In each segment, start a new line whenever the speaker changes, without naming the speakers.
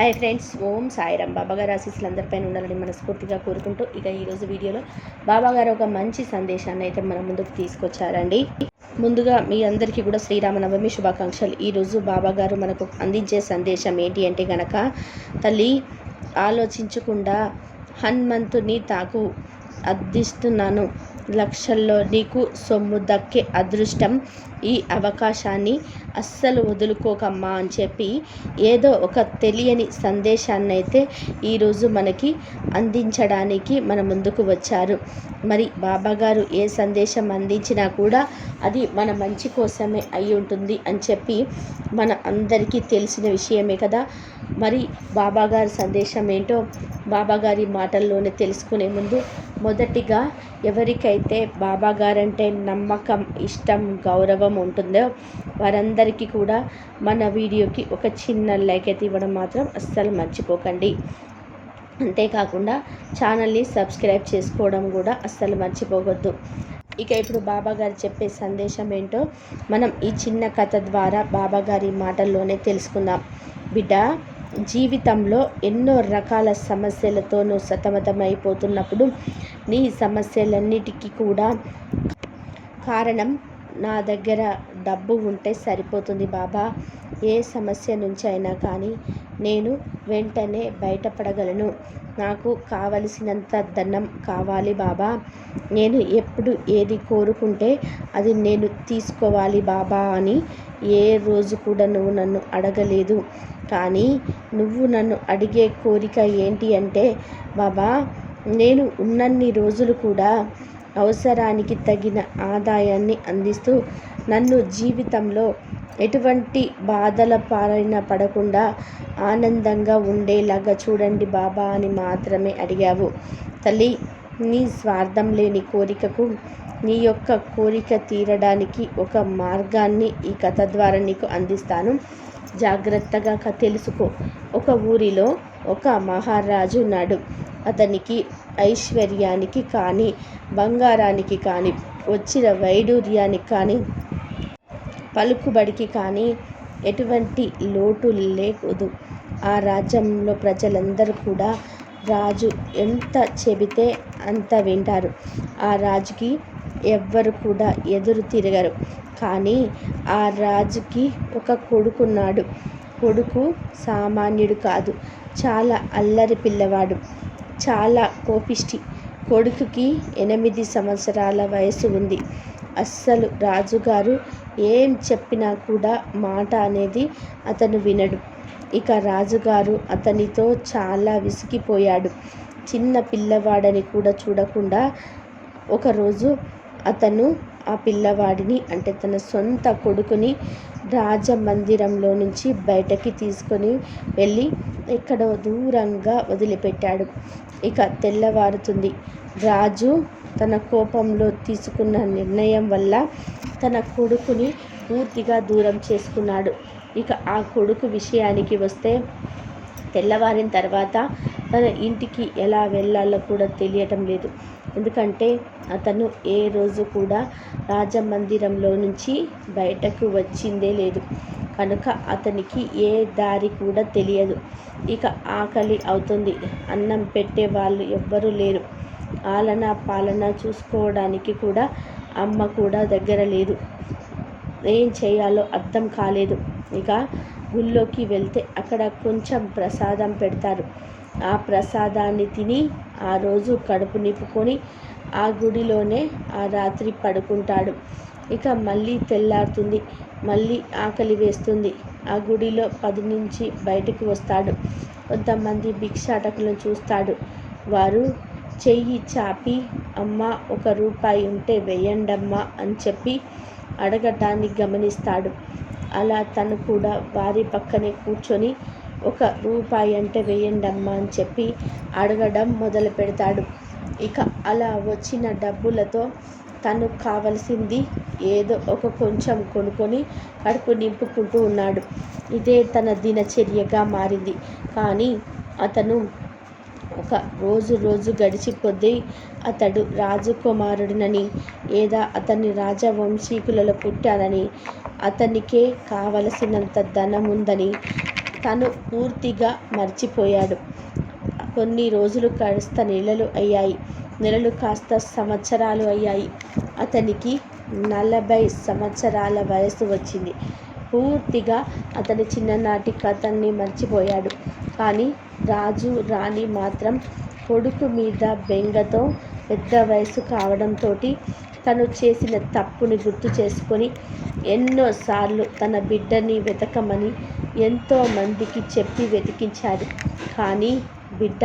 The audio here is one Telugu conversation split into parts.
హాయ్ ఫ్రెండ్స్ ఓం సాయిరామ్. బాబాగారు ఆశీస్సులు అందరిపైన ఉండాలని మనస్ఫూర్తిగా కోరుకుంటూ ఇక ఈరోజు వీడియోలో బాబాగారు ఒక మంచి సందేశాన్ని అయితే మన ముందుకు తీసుకొచ్చారండి. ముందుగా మీ అందరికీ కూడా శ్రీరామనవమి శుభాకాంక్షలు. ఈరోజు బాబాగారు మనకు అందించే సందేశం ఏంటి అంటే గనక తల్లి ఆలోచించకుండా హనుమంతుని తాకు. అర్థిస్తున్నాను. లక్షల్లో నీకు సొమ్ము దక్కే అదృష్టం. ఈ అవకాశాన్ని అస్సలు వదులుకోకమ్మా అని చెప్పి ఏదో ఒక తెలియని సందేశాన్ని అయితే ఈరోజు మనకి అందించడానికి మన ముందుకు వచ్చారు. మరి బాబాగారు ఏ సందేశం అందించినా కూడా అది మన మంచి కోసమే అయి ఉంటుంది అని చెప్పి మన అందరికీ తెలిసిన విషయమే కదా. మరి బాబాగారి సందేశం ఏంటో బాబాగారి మాటల్లోనే తెలుసుకునే ముందు మొదటిగా ఎవరికైతే బాబాగారంటే నమ్మకం ఇష్టం గౌరవం ఉంటుందో వారందరికీ కూడా మన వీడియోకి ఒక చిన్న లైక్ అయితే ఇవ్వడం మాత్రం అస్సలు మర్చిపోకండి. అంతేకాకుండా ఛానల్ని సబ్స్క్రైబ్ చేసుకోవడం కూడా అస్సలు మర్చిపోవద్దు. ఇక ఇప్పుడు బాబాగారు చెప్పే సందేశం ఏంటో మనం ఈ చిన్న కథ ద్వారా బాబాగారి మాటల్లోనే తెలుసుకుందాం. బిడ్డ జీవితంలో ఎన్నో రకాల సమస్యలతోనూ సతమతమైపోతున్నప్పుడు నీ సమస్యలన్నిటికీ కూడా కారణం నా దగ్గర డబ్బు ఉంటే సరిపోతుంది బాబా. ఏ సమస్య నుంచి అయినా కానీ నేను వెంటనే బయటపడగలను. నాకు కావలసినంత ధనం కావాలి బాబా. నేను ఎప్పుడు ఏది కోరుకుంటే అది నేను తీసుకోవాలి బాబా అని ఏ రోజు కూడా నువ్వు నన్ను అడగలేదు. కానీ నువ్వు నన్ను అడిగే కోరిక ఏంటి అంటే బాబా నేను ఉన్నన్ని రోజులు కూడా అవసరానికి తగిన ఆదాయాన్ని అందిస్తూ నన్ను జీవితంలో ఎటువంటి బాధల పాలైన పడకుండా ఆనందంగా ఉండేలాగా చూడండి బాబా అని మాత్రమే అడిగావు. తల్లి నీ స్వార్థం లేని కోరికకు నీ యొక్క కోరిక తీరడానికి ఒక మార్గాన్ని ఈ కథ ద్వారా నీకు అందిస్తాను. జాగ్రత్తగా తెలుసుకో. ఒక ఊరిలో ఒక మహారాజు ఉన్నాడు. అతనికి ఐశ్వర్యానికి కానీ బంగారానికి కానీ వచ్చిన వైడూర్యానికి కానీ పలుకుబడికి కానీ ఎటువంటి లోటు లేకూడదు ఆ రాజ్యంలో ప్రజలందరూ కూడా రాజు ఎంత చెబితే అంత వింటారు. ఆ రాజుకి ఎవ్వరు కూడా ఎదురు తిరగరు. కానీ ఆ రాజుకి ఒక కొడుకున్నాడు. కొడుకు సామాన్యుడు కాదు. చాలా అల్లరి పిల్లవాడు. చాలా కోపిష్టి. కొడుకుకి ఎనిమిది సంవత్సరాల వయసు ఉంది. అస్సలు రాజుగారు ఏం చెప్పినా కూడా మాట అనేది అతను వినడు. ఇక రాజుగారు అతనితో చాలా విసిగిపోయాడు. చిన్న పిల్లవాడని కూడా చూడకుండా ఒకరోజు అతను ఆ పిల్లవాడిని అంటే తన సొంత కొడుకుని రాజమందిరంలో నుంచి బయటకి తీసుకొని వెళ్ళి ఎక్కడో దూరంగా వదిలిపెట్టాడు. ఇక తెల్లవారుతుంది. రాజు తన కోపంలో తీసుకున్న నిర్ణయం వల్ల తన కొడుకుని పూర్తిగా దూరం చేసుకున్నాడు. ఇక ఆ కొడుకు విషయానికి వస్తే తెల్లవారిన తర్వాత తన ఇంటికి ఎలా వెళ్ళాలో కూడా తెలియటం లేదు. ఎందుకంటే అతను ఏ రోజు కూడా రాజమందిరంలో నుంచి బయటకు వచ్చిందే లేదు. కనుక అతనికి ఏ దారి కూడా తెలియదు. ఇక ఆకలి అవుతుంది. అన్నం పెట్టే వాళ్ళు ఎవ్వరూ లేరు. ఆలన పాలన చూసుకోవడానికి కూడా అమ్మ కూడా దగ్గర లేదు. ఏం చేయాలో అర్థం కాలేదు. ఇక గుళ్ళోకి వెళ్తే అక్కడ కొంచెం ప్రసాదం పెడతారు. ఆ ప్రసాదాన్ని తిని ఆ రోజు కడుపు నింపుకొని ఆ గుడిలోనే ఆ రాత్రి పడుకుంటాడు. ఇక మళ్ళీ తెల్లారుతుంది. మళ్ళీ ఆకలి వేస్తుంది. ఆ గుడిలో పది నుంచి బయటకు వస్తాడు. కొంతమంది భిక్షాటకులను చూస్తాడు. వారు చెయ్యి చాపి అమ్మ ఒక రూపాయి ఉంటే వేయండమ్మా అని చెప్పి అడగటాన్ని గమనిస్తాడు. అలా తను కూడా వారి పక్కనే కూర్చొని ఒక రూపాయి అంటే వేయండమ్మా అని చెప్పి అడగడం మొదలు పెడతాడు. ఇక అలా వచ్చిన డబ్బులతో తను కావలసింది ఏదో ఒక కొంచెం కొనుక్కొని కడుపు నింపుకుంటూ ఉన్నాడు. ఇదే తన దినచర్యగా మారింది. కానీ అతను ఒక రోజు రోజు గడిచిపోద్ది అతడు రాజకుమారుడినని లేదా అతన్ని రాజవంశీకులలో పుట్టానని అతనికే కావలసినంత ధనం ఉందని తను పూర్తిగా మర్చిపోయాడు. కొన్ని రోజులు కాస్త నెలలు అయ్యాయి. నెలలు కాస్త సంవత్సరాలు అయ్యాయి. అతనికి నలభై సంవత్సరాల వయసు వచ్చింది. పూర్తిగా అతని చిన్ననాటి కథల్ని మర్చిపోయాడు. కానీ రాజు రాణి మాత్రం కొడుకు మీద బెంగతో పెద్ద వయసు కావడంతో తను చేసిన తప్పుని గుర్తు చేసుకొని ఎన్నోసార్లు తన బిడ్డని వెతకమని ఎంతోమందికి చెప్పి వెతికించాడు. కానీ బిడ్డ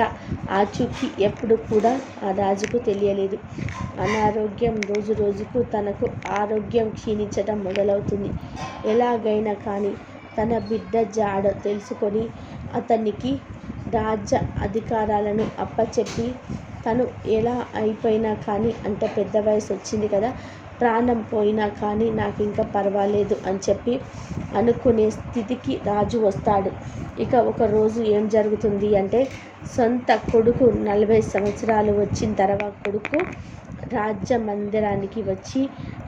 ఆచూకీ ఎప్పుడు కూడా ఆ రాజుకు తెలియలేదు. అనారోగ్యం రోజు రోజుకు తనకు ఆరోగ్యం క్షీణించడం మొదలవుతుంది. ఎలాగైనా కానీ తన బిడ్డ జాడ తెలుసుకొని అతనికి రాజ్య అధికారాలను అప్పచెప్పి తను ఎలా అయిపోయినా కానీ అంటే పెద్ద వయసు వచ్చింది కదా ప్రాణం పోయినా కానీ నాకు ఇంకా పర్వాలేదు అని చెప్పి అనుకునే స్థితికి రాజు వస్తాడు. ఇక ఒకరోజు ఏం జరుగుతుంది అంటే సొంత కొడుకు నలభై సంవత్సరాలు వచ్చిన తర్వాత కొడుకు రాజ్య మందిరానికి వచ్చి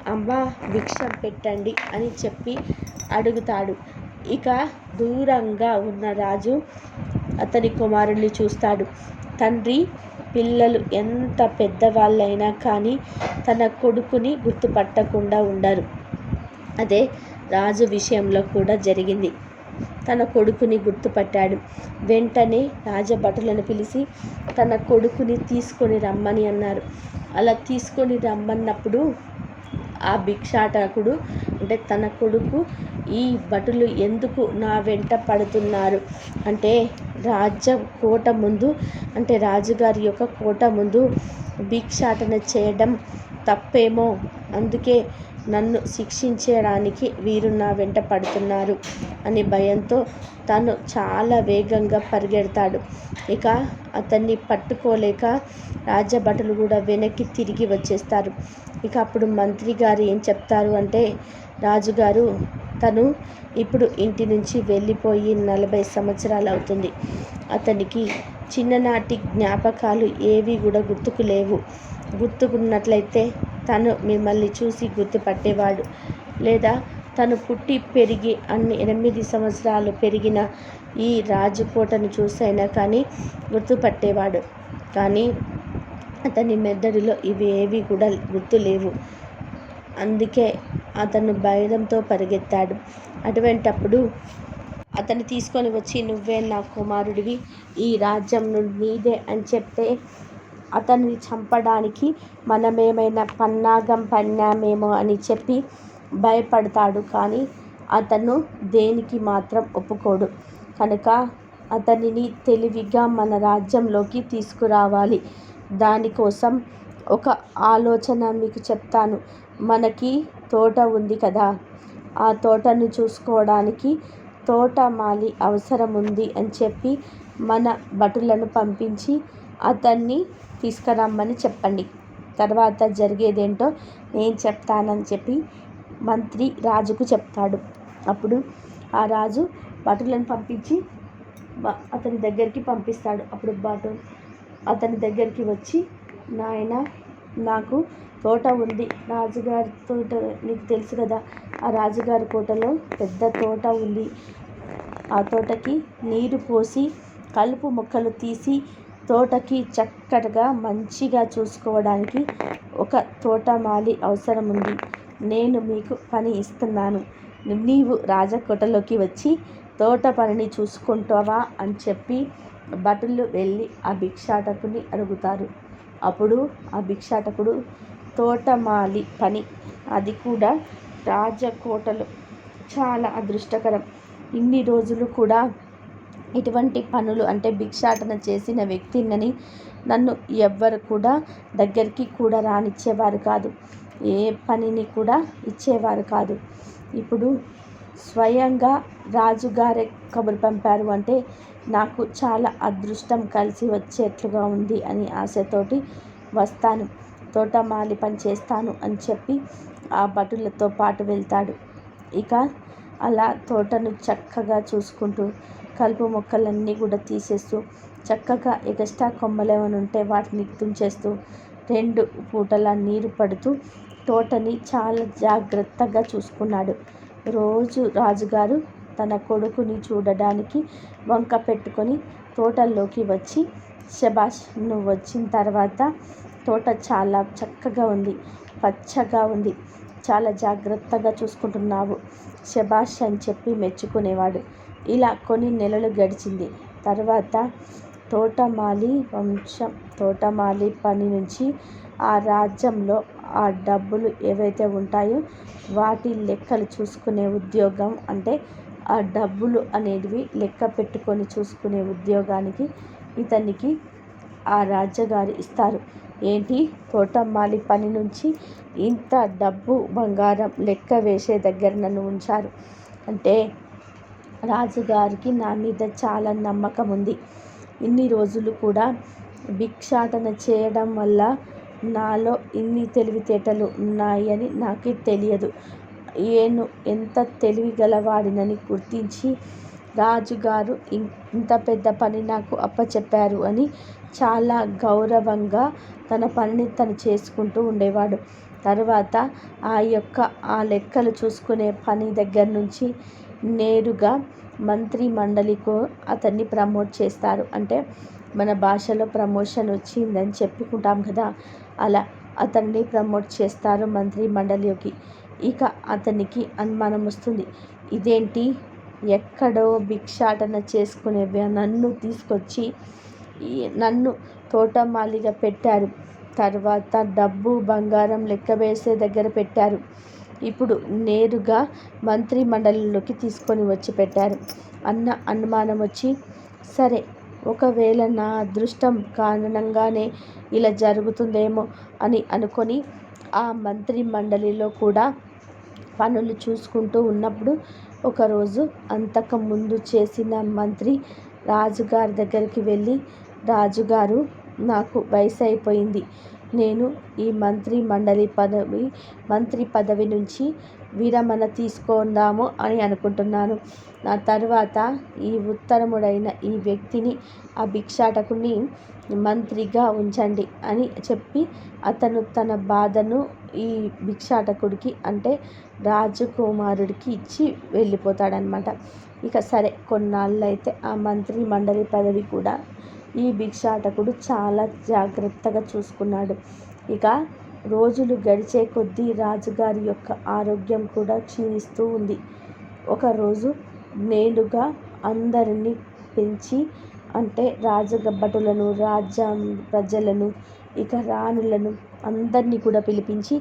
అమ్మ భిక్షం పెట్టండి అని చెప్పి అడుగుతాడు. ఇక దూరంగా ఉన్న రాజు అతని కుమారుణ్ణి చూస్తాడు. తండ్రి పిల్లలు ఎంత పెద్దవాళ్ళైనా కానీ తన కొడుకుని గుర్తుపట్టకుండా ఉండరు. అదే రాజు విషయంలో కూడా జరిగింది. తన కొడుకుని గుర్తుపట్టాడు. వెంటనే రాజభటులను పిలిచి తన కొడుకుని తీసుకొని రమ్మని అన్నారు. అలా తీసుకొని రమ్మన్నప్పుడు ఆ భిక్షాటకుడు అంటే తన కొడుకు ఈ భటులు ఎందుకు నా వెంట పడుతున్నారు? అంటే రాజ్య కోట ముందు అంటే రాజుగారి యొక్క కోట ముందు భిక్షాటన చేయడం తప్పేమో? అందుకే నన్ను శిక్షించడానికి వీరు నా వెంట పడుతున్నారు అనే భయంతో తను చాలా వేగంగా పరిగెడతాడు. ఇక అతన్ని పట్టుకోలేక రాజభటులు కూడా వెనక్కి తిరిగి వచ్చేస్తారు. ఇక అప్పుడు మంత్రి గారు ఏం చెప్తారు అంటే రాజుగారు తను ఇప్పుడు ఇంటి నుంచి వెళ్ళిపోయి నలభై సంవత్సరాలు అవుతుంది. అతనికి చిన్ననాటి జ్ఞాపకాలు ఏవి కూడా గుర్తుకు లేవు. గుర్తుకున్నట్లయితే తను మిమ్మల్ని చూసి గుర్తుపట్టేవాడు. లేదా తను పుట్టి పెరిగి అన్ని ఎనిమిది సంవత్సరాలు పెరిగిన ఈ రాజకోటను చూసైనా కానీ గుర్తుపట్టేవాడు. కానీ అతని మెదడులో ఇవి ఏవి కూడా గుర్తులేవు. అందుకే అతను భయంతో పరిగెత్తాడు. అటువంటప్పుడు అతను తీసుకొని వచ్చి నువ్వే నా కుమారుడివి. ఈ రాజ్యం నీదే అని చెప్తే అతన్ని చంపడానికి మనమేమైనా పన్నాగం పన్నామేమో అని చెప్పి భయపడతాడు. కానీ అతను దేనికి మాత్రం ఒప్పుకోడు. కనుక అతనిని తెలివిగా మన రాజ్యంలోకి తీసుకురావాలి. దానికోసం ఒక ఆలోచన మీకు చెప్తాను. మనకి తోట ఉంది కదా. ఆ తోటను చూసుకోవడానికి తోటమాలి అవసరం ఉంది అని చెప్పి మన భటులను పంపించి అతన్ని తీసుకురమ్మని చెప్పండి. తర్వాత జరిగేదేంటో నేను చెప్తానని చెప్పి మంత్రి రాజుకు చెప్తాడు. అప్పుడు ఆ రాజు భటులను పంపించి అతని దగ్గరికి పంపిస్తాడు. అప్పుడు భటు అతని దగ్గరికి వచ్చి నాయన నాకు తోట ఉంది. రాజుగారి తోట నీకు తెలుసు కదా ఆ రాజుగారి కోటలో పెద్ద తోట ఉంది. ఆ తోటకి నీరు పోసి కలుపు మొక్కలు తీసి తోటకి చక్కగా మంచిగా చూసుకోవడానికి ఒక తోటమాలి అవసరం ఉంది నేను మీకు పని ఇస్తున్నాను. నీవు రాజకోటలోకి వచ్చి తోట పనిని చూసుకుంటావా అని చెప్పి భటులు వెళ్ళి ఆ భిక్షాటకుని అడుగుతారు. అప్పుడు ఆ భిక్షాటకుడు తోటమాలి పని. అది కూడా రాజకోటలో చాలా అదృష్టకరం. ఇన్ని రోజులు కూడా ఇటువంటి పనులు అంటే భిక్షాటన చేసిన వ్యక్తిని నన్ను ఎవ్వరు కూడా దగ్గరికి కూడా రానిచ్చేవారు కాదు. ఏ పనిని కూడా ఇచ్చేవారు కాదు. ఇప్పుడు స్వయంగా రాజుగారే కబురు పంపారు అంటే నాకు చాలా అదృష్టం కలిసి వచ్చేట్లుగా ఉంది అని ఆశతోటి వస్తాను. తోటమాలి పని చేస్తాను అని చెప్పి ఆ భటులతో పాటు వెళ్తాడు. ఇక అలా తోటను చక్కగా చూసుకుంటూ కలుపు మొక్కలన్నీ కూడా తీసేస్తూ చక్కగా ఎగస్ట్రా కొమ్మలు ఏమైనా ఉంటే వాటిని తుంచేస్తూ రెండు పూటల నీరు పడుతూ తోటని చాలా జాగ్రత్తగా చూసుకున్నాడు. రోజు రాజుగారు తన కొడుకుని చూడడానికి వంక పెట్టుకొని తోటల్లోకి వచ్చి శభాష్ నువ్వు వచ్చిన తర్వాత తోట చాలా చక్కగా ఉంది పచ్చగా ఉంది చాలా జాగ్రత్తగా చూసుకుంటున్నావు. శభాష్ అని చెప్పి మెచ్చుకునేవాడు. ఇలా కొన్ని నెలలు గడిచింది. తర్వాత తోటమాలి వంశం తోటమాలి పని నుంచి ఆ రాజ్యంలో ఆ డబ్బులు ఏవైతే ఉంటాయో వాటి లెక్కలు చూసుకునే ఉద్యోగం అంటే ఆ డబ్బులు అనేటివి లెక్క పెట్టుకొని చూసుకునే ఉద్యోగానికి ఇతనికి ఆ రాజ్యగారు ఇస్తారు. ఏంటి? తోటమాలి పని నుంచి ఇంత డబ్బు బంగారం లెక్క వేసే దగ్గర నన్ను ఉంచారు. అంటే రాజుగారికి నా మీద చాలా నమ్మకం ఉంది. ఇన్ని రోజులు కూడా భిక్షాటన చేయడం వల్ల నాలో ఇన్ని తెలివితేటలు ఉన్నాయని నాకు తెలియదు. నేను ఎంత తెలివిగలవాడినని గుర్తించి రాజుగారు ఇంత పెద్ద పని నాకు అప్పచెప్పారు అని చాలా గౌరవంగా తన పనిని తను చేసుకుంటూ ఉండేవాడు. తర్వాత ఆ యొక్క ఆ లెక్కలు చూసుకునే పని దగ్గర నుంచి నేరుగా మంత్రి మండలికు అతన్ని ప్రమోట్ చేస్తారు. అంటే మన భాషలో ప్రమోషన్ వచ్చిందని చెప్పుకుంటాం కదా అలా అతన్ని ప్రమోట్ చేస్తారు మంత్రి మండలికి ఇక అతనికి అనుమానం వస్తుంది. ఇదేంటి? ఎక్కడో భిక్షాటన చేసుకునే నన్ను తీసుకొచ్చి నన్ను తోటమాలిగా పెట్టారు. తర్వాత డబ్బు బంగారం లెక్క వేసే దగ్గర పెట్టారు. ఇప్పుడు నేరుగా మంత్రి మండలిలోకి తీసుకొని వచ్చి పెట్టారు. అన్న అనుమానం వచ్చి సరే ఒకవేళ నా అదృష్టం కారణంగానే ఇలా జరుగుతుందేమో అని అనుకొని ఆ మంత్రి మండలిలో కూడా పనులు చూసుకుంటూ ఉన్నప్పుడు ఒకరోజు అంతకుముందు చేసిన మంత్రి రాజుగారి దగ్గరికి వెళ్ళి రాజుగారు నాకు వయసు అయిపోయింది నేను ఈ మంత్రి మండలి పదవి మంత్రి పదవి నుంచి విరమణ తీసుకుందాము అని అనుకుంటున్నాను. నా తర్వాత ఈ ఉత్తరముడైన ఈ వ్యక్తిని ఆ భిక్షాటకుని మంత్రిగా ఉంచండి అని చెప్పి అతను తన బాధను ఈ భిక్షాటకుడికి అంటే రాజకుమారుడికి ఇచ్చి వెళ్ళిపోతాడనమాట ఇక సరే కొన్నాళ్ళు అయితే ఆ మంత్రి మండలి పదవి కూడా ఈ భిక్షాటకుడు చాలా జాగ్రత్తగా చూసుకున్నాడు. ఇక రోజులు గడిచే కొద్దీ రాజుగారి యొక్క ఆరోగ్యం కూడా క్షీణిస్తూ ఉంది. ఒకరోజు నేలుగా అందరినీ పెంచి అంటే రాజగబ్బటులను రాజ్య ప్రజలను ఇక రాణులను అందరినీ కూడా పిలిపించి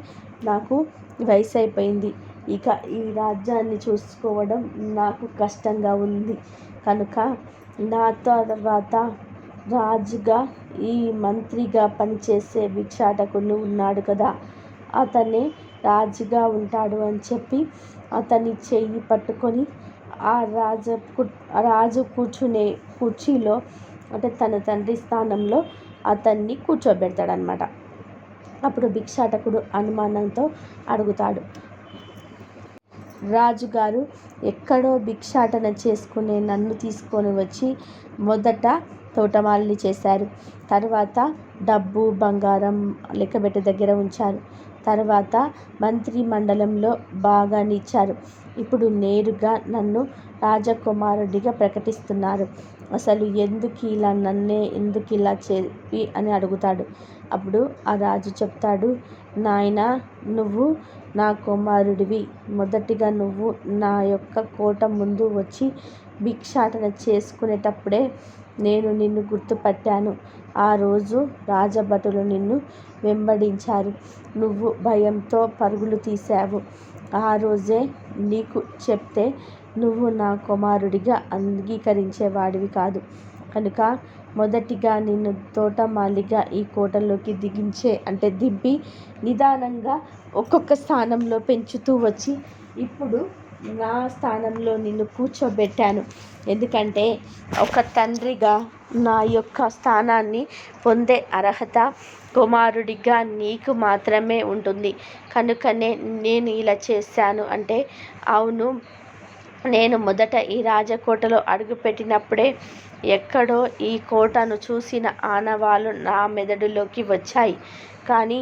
నాకు వయసు అయిపోయింది ఇక ఈ రాజ్యాన్ని చూసుకోవడం నాకు కష్టంగా ఉంది. కనుక నా తర్వాత రాజుగా ఈ మంత్రిగా పనిచేసే భిక్షాటకుడు ఉన్నాడు కదా. అతనే రాజుగా ఉంటాడు అని చెప్పి అతని చెయ్యి పట్టుకొని ఆ రాజ రాజు కూర్చునే కుర్చీలో అంటే తన తండ్రి స్థానంలో అతన్ని కూర్చోబెడతాడనమాట అప్పుడు భిక్షాటకుడు అనుమానంతో అడుగుతాడు రాజుగారు ఎక్కడో భిక్షాటన చేసుకునే నన్ను తీసుకొని వచ్చి మొదట తోటమాలిని చేశారు. తర్వాత డబ్బు బంగారం లెక్కబెట్టే దగ్గర ఉంచారు. తర్వాత మంత్రి మండలంలో బాగానిచ్చారు ఇప్పుడు నేరుగా నన్ను రాజకుమారుడిగా ప్రకటిస్తున్నారు. అసలు ఎందుకు ఇలా నన్నే ఎందుకు ఇలా చెప్పి అని అడుగుతాడు. అప్పుడు ఆ రాజు చెప్తాడు నాయన నువ్వు నా కుమారుడివి. మొదటిగా నువ్వు నా యొక్క కోట ముందు వచ్చి భిక్షాటన చేసుకునేటప్పుడే నేను నిన్ను గుర్తుపట్టాను. ఆ రోజు రాజభటులు నిన్ను వెంబడించారు. నువ్వు భయంతో పరుగులు తీశావు. ఆ రోజే నీకు చెప్తే నువ్వు నా కుమారుడిగా అంగీకరించేవాడివి కాదు. కనుక మొదటిగా నిన్ను తోటమాలిగా ఈ కోటలోకి దిగించే అంటే దింపి నిదానంగా ఒక్కొక్క స్థానంలో పెంచుతూ వచ్చి ఇప్పుడు నా స్థానంలో నిన్ను కూర్చోబెట్టాను. ఎందుకంటే ఒక తండ్రిగా నా యొక్క స్థానాన్ని పొందే అర్హత కుమారుడిగా నీకు మాత్రమే ఉంటుంది. కనుకనే నేను ఇలా చేశాను అంటే అవును నేను మొదట ఈ రాజకోటలో అడుగుపెట్టినప్పుడే ఎక్కడో ఈ కోటను చూసిన ఆనవాలు నా మెదడులోకి వచ్చాయి. కానీ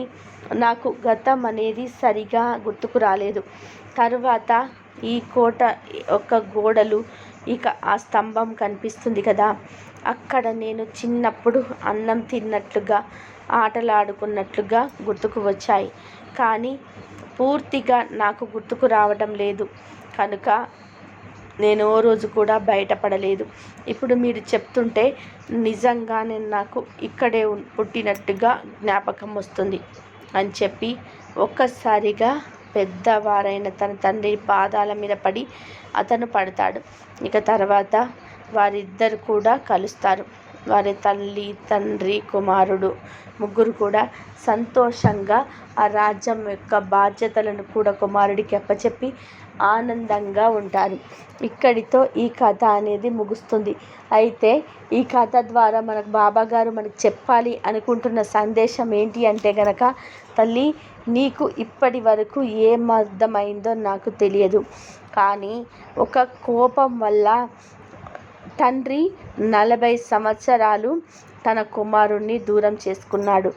నాకు గతం అనేది సరిగా గుర్తుకు రాలేదు. తరువాత ఈ కోట యొక్క గోడలు ఇక ఆ స్తంభం కనిపిస్తుంది కదా. అక్కడ నేను చిన్నప్పుడు అన్నం తిన్నట్లుగా ఆటలాడుకున్నట్లుగా గుర్తుకు వచ్చాయి. కానీ పూర్తిగా నాకు గుర్తుకు రావడం లేదు. కనుక నేను ఓ రోజు కూడా బయటపడలేదు. ఇప్పుడు మీరు చెప్తుంటే నిజంగా నేను నాకు ఇక్కడే పుట్టినట్టుగా జ్ఞాపకం వస్తుంది అని చెప్పి ఒక్కసారిగా పెద్దవారైన తన తండ్రి పాదాల మీద పడి అతను పడతాడు. ఇక తర్వాత వారిద్దరు కూడా కలుస్తారు. వారి తల్లి తండ్రి కుమారుడు ముగ్గురు కూడా సంతోషంగా ఆ రాజ్యం యొక్క బాధ్యతలను కూడా కుమారుడికి అప్పచెప్పి ఆనందంగా ఉంటారు. ఇక్కడితో ఈ కథ అనేది ముగుస్తుంది. అయితే ఈ కథ ద్వారా మనకు బాబా గారు మనకు చెప్పాలి అనుకుంటున్న సందేశం ఏంటి అంటే గనక తల్లి నీకు ఇప్పటి వరకు ఏం అర్థమైందో నాకు తెలియదు. కానీ ఒక కోపం వల్ల తండ్రి నలభై సంవత్సరాలు తన కుమారుణ్ణి దూరం చేసుకున్నాడు.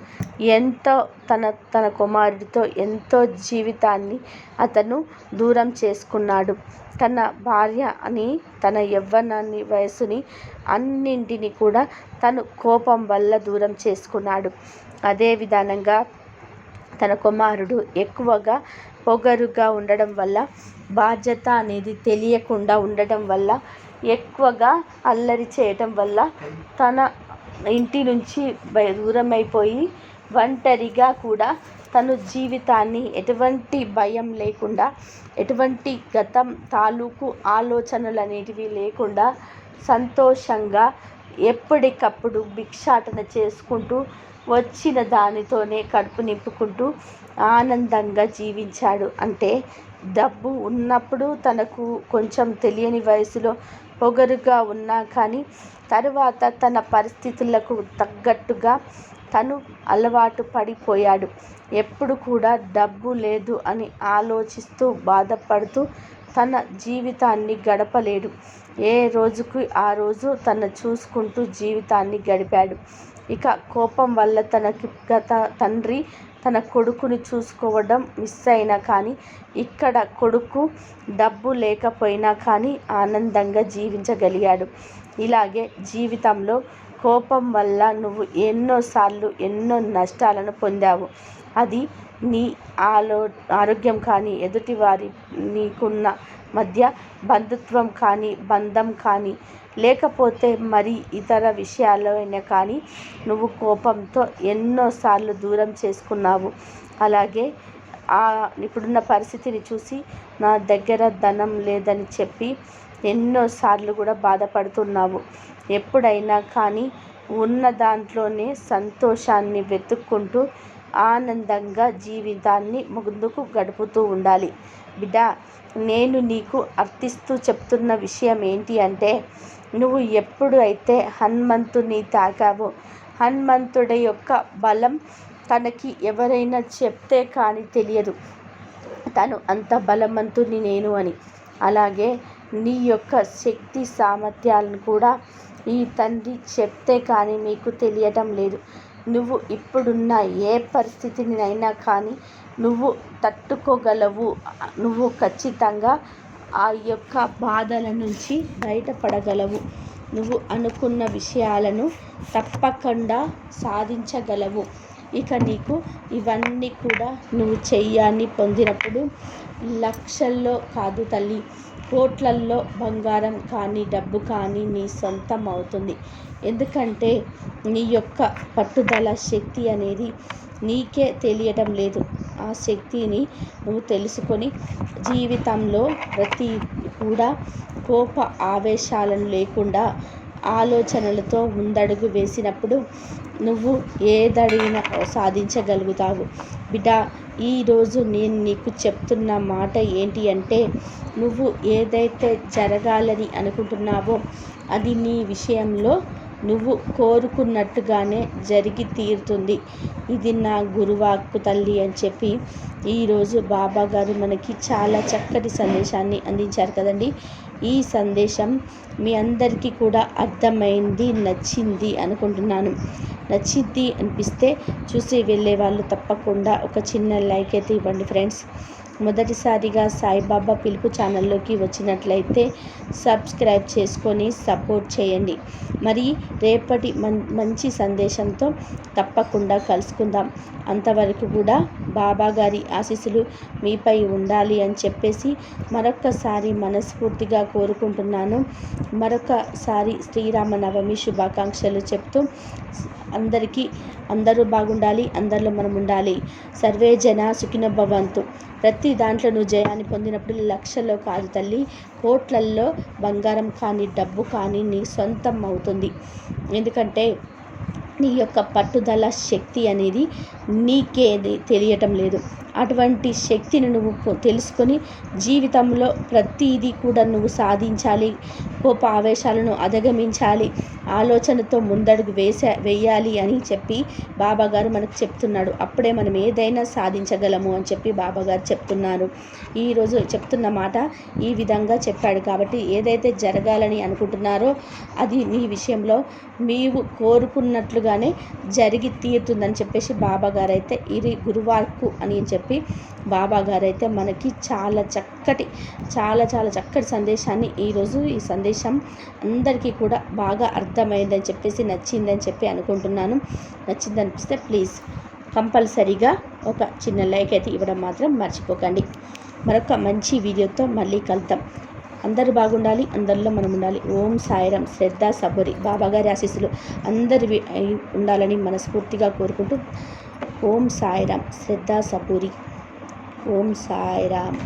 ఎంతో తన తన కుమారుడితో ఎంతో జీవితాన్ని అతను దూరం చేసుకున్నాడు. తన భార్య అని తన యవ్వనాన్ని వయసుని అన్నింటిని కూడా తను కోపం వల్ల దూరం చేసుకున్నాడు. అదే విధానంగా తన కుమారుడు ఎక్కువగా పొగరుగా ఉండడం వల్ల బాధ్యత అనేది తెలియకుండా ఉండటం వల్ల ఎక్కువగా అల్లరి చేయటం వల్ల తన ఇంటి నుంచి దూరం అయిపోయి ఒంటరిగా కూడా తను జీవితాన్ని ఎటువంటి భయం లేకుండా ఎటువంటి గతం తాలూకు ఆలోచనలు అనేటివి లేకుండా సంతోషంగా ఎప్పటికప్పుడు భిక్షాటన చేసుకుంటూ వచ్చిన దానితోనే కడుపు నింపుకుంటూ ఆనందంగా జీవించాడు. అంటే డబ్బు ఉన్నప్పుడు తనకు కొంచెం తెలియని వయసులో పొగరుగా ఉన్నా కానీ తరువాత తన పరిస్థితులకు తగ్గట్టుగా తను అలవాటు పడిపోయాడు. ఎప్పుడు కూడా డబ్బు లేదు అని ఆలోచిస్తూ బాధపడుతూ తన జీవితాన్ని గడపలేడు. ఏ రోజుకి ఆ రోజు తన చూసుకుంటూ జీవితాన్ని గడిపాడు. ఇక కోపం వల్ల తనకి గత తండ్రి తన కొడుకుని చూసుకోవడం మిస్ అయినా కానీ ఇక్కడ కొడుకు డబ్బు లేకపోయినా కానీ ఆనందంగా జీవించగలిగాడు. ఇలాగే జీవితంలో కోపం వల్ల నువ్వు ఎన్నోసార్లు ఎన్నో నష్టాలను పొందావు. అది నీ ఆలో ఆరోగ్యం కానీ ఎదుటివారి నీకున్న మధ్య బంధుత్వం కానీ బంధం కానీ లేకపోతే మరి ఇతర విషయాలైనా కానీ నువ్వు కోపంతో ఎన్నోసార్లు దూరం చేసుకున్నావు. అలాగే ఆ ఇప్పుడున్న పరిస్థితిని చూసి నా దగ్గర ధనం లేదని చెప్పి ఎన్నోసార్లు కూడా బాధపడుతున్నావు. ఎప్పుడైనా కానీ ఉన్న దాంట్లోనే సంతోషాన్ని వెతుక్కుంటూ ఆనందంగా జీవితాన్ని ముందుకు గడుపుతూ ఉండాలి. బిడ్డ నేను నీకు అర్థిస్తూ చెప్తున్న విషయం ఏంటి అంటే నువ్వు ఎప్పుడు అయితే హనుమంతుని తాకావో హనుమంతుడి యొక్క బలం తనకి ఎవరైనా చెప్తే కానీ తెలియదు. తను అంత బలవంతుని నేను అని. అలాగే నీ యొక్క శక్తి సామర్థ్యాలను కూడా ఈ తండ్రి చెప్తే కానీ మీకు తెలియటం లేదు. నువ్వు ఇప్పుడున్న ఏ పరిస్థితినైనా కానీ నువ్వు తట్టుకోగలవు. నువ్వు ఖచ్చితంగా ఆ యొక్క బాధల నుంచి బయటపడగలవు. నువ్వు అనుకున్న విషయాలను తప్పకుండా సాధించగలవు. ఇక నీకు ఇవన్నీ కూడా నువ్వు చెయ్యాన్ని పొందినప్పుడు లక్షల్లో కాదు తల్లి కోట్లల్లో బంగారం కానీ డబ్బు కానీ నీ సొంతం అవుతుంది. ఎందుకంటే నీ యొక్క పట్టుదల శక్తి అనేది నీకే తెలియటం లేదు. ఆ శక్తిని నువ్వు తెలుసుకొని జీవితంలో ప్రతి కూడా కోప ఆవేశాలను లేకుండా ఆలోచనలతో ముందడుగు వేసినప్పుడు నువ్వు ఏదడిగినా సాధించగలుగుతావు. బిడ్డ ఈరోజు నేను నీకు చెప్తున్న మాట ఏంటి అంటే నువ్వు ఏదైతే జరగాలని అనుకుంటున్నావో అది నీ విషయంలో నువ్వు కోరుకున్నట్టుగానే జరిగి తీరుతుంది. ఇది నా గురువాక్కు తల్లి అని చెప్పి ఈరోజు బాబా గారు మనకి చాలా చక్కటి సందేశాన్ని అందించారు కదండి. ఈ సందేశం మీ అందరికీ కూడా అర్థమైంది నచ్చింది అనుకుంటున్నాను. నచ్చింది అనిపిస్తే చూసి వెళ్ళే వాళ్ళు తప్పకుండా ఒక చిన్న లైక్ అయితే ఇవ్వండి ఫ్రెండ్స్. మొదటిసారిగా సాయిబాబా పిలుపు ఛానల్లోకి వచ్చినట్లయితే సబ్స్క్రైబ్ చేసుకొని సపోర్ట్ చేయండి. మరి రేపటి మంచి సందేశంతో తప్పకుండా కలుసుకుందాం. అంతవరకు కూడా బాబా గారి ఆశీస్సులు మీపై ఉండాలి అని చెప్పేసి మరొక్కసారి మనస్ఫూర్తిగా కోరుకుంటున్నాను. మరొకసారి శ్రీరామనవమి శుభాకాంక్షలు చెప్తూ అందరికీ అందరూ బాగుండాలి అందరిలో మనం ఉండాలి. సర్వే జన సుఖిన భవంతు. ప్రతి దాంట్లో నువ్వు జయాన్ని పొందినప్పుడు లక్షల్లో కాదు తల్లి కోట్లల్లో బంగారం కానీ డబ్బు కానీ నీ సొంతం అవుతుంది. ఎందుకంటే నీ యొక్క పట్టుదల శక్తి అనేది నీకే తెలియటం లేదు. అటువంటి శక్తిని నువ్వు తెలుసుకొని జీవితంలో ప్రతిదీ కూడా నువ్వు సాధించాలి. కోప ఆవేశాలను అధిగమించాలి. ఆలోచనతో ముందడుగు వేసే వేయాలి అని చెప్పి బాబాగారు మనకు చెప్తున్నాడు. అప్పుడే మనం ఏదైనా సాధించగలము అని చెప్పి బాబాగారు చెప్తున్నారు. ఈరోజు చెప్తున్న మాట ఈ విధంగా చెప్పాడు కాబట్టి ఏదైతే జరగాలని అనుకుంటున్నారో అది మీ విషయంలో మీరు కోరుకున్నట్లుగానే జరిగి తీరుతుందని చెప్పేసి బాబాగారు అయితే ఇది గురువార్కు అని చెప్పి చెప్పి బాబా గారైతే మనకి చాలా చక్కటి చాలా చాలా చక్కటి సందేశాన్ని ఈరోజు ఈ సందేశం అందరికీ కూడా బాగా అర్థమైందని చెప్పేసి నచ్చిందని చెప్పి అనుకుంటున్నాను. నచ్చింది అనిపిస్తే ప్లీజ్ కంపల్సరీగా ఒక చిన్న లైక్ అయితే ఇవ్వడం మాత్రం మర్చిపోకండి. మరొక మంచి వీడియోతో మళ్ళీ కలుద్దాం. అందరు బాగుండాలి అందరిలో మనం ఉండాలి. ఓం సాయిరం శ్రద్ధ సబరి. బాబాగారి ఆశీస్సులు అందరి ఉండాలని మనస్ఫూర్తిగా కోరుకుంటూ ఓం సాయిరామ్ శ్రద్ధ సబూరి ఓం సాయిరామ్